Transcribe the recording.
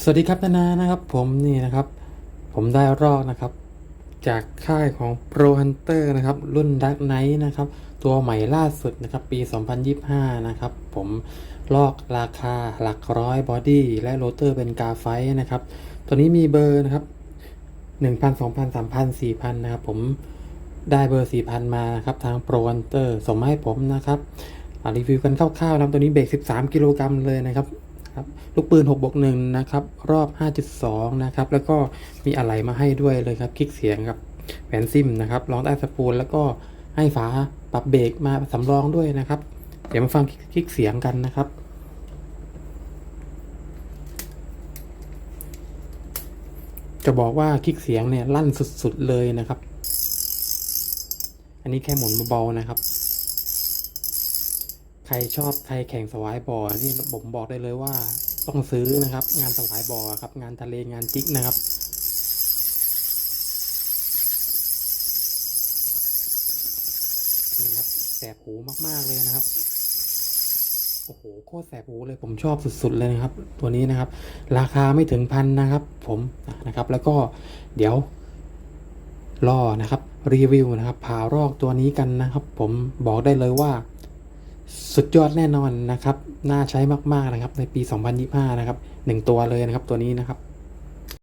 สวัสดีครับนานานะครับ ผมนี่นะครับ ผมได้รอกนะครับ จากค่ายของ Pro Hunter นะครับ รุ่น Dark Knight นะครับ ตัวใหม่ล่าสุดนะครับ ปี 2025 นะครับ ผมลอกราคาหลักร้อยบอดี้และโรเตอร์เป็นกาไฟนะครับ ตัวนี้มีเบอร์นะครับ 1,000 2,000 3,000 4,000 นะครับ ผมได้เบอร์ 4,000 มานะครับ ทาง Pro Hunter ส่งมาให้ผมนะครับรีวิวกันคร่าวๆนะครับตัวนี้เบรก13 กิโลกรัมเลยนะครับ ครับลูกปืน6บวก1นะครับรอบ 5.2 นะครับแล้วก็มีอะไหล่มาให้ด้วยเลยครับคลิกเสียงกับแหวนซิมนะครับรองใต้สปูลแล้วก็ให้ฝาปรับเบรกมาสำรองด้วยนะครับ เดี๋ยวมาฟังคลิกเสียงกันนะครับจะบอกว่าคลิกเสียงเนี่ยลั่นสุดๆเลยนะครับ อันนี้แค่หมุนเบาๆนะครับ รชอบใครแข่งสวายบอร์นี่ผมบอกได้เลยว่าต้องซื้อนะครับ งานสวายบอร์ครับ งานทะเลงานจิกนะครับนี่ครับแสบหูมากๆเลยนะครับโอ้โหโคตรแสบหูเลยผมชอบสุดๆเลยนะครับ ตัวนี้นะครับ ราคาไม่ถึงพันนะครับ ผมนะครับ แล้วก็เดี๋ยวรอนะครับรีวิวนะครับผ่ารอกตัวนี้กันนะครับ ผมบอกได้เลยว่า สุดยอดแน่นอนนะครับ น่าใช้มากๆนะครับ ในปี 2025 นะครับหนึ่งตัวเลยนะครับตัวนี้นะครับ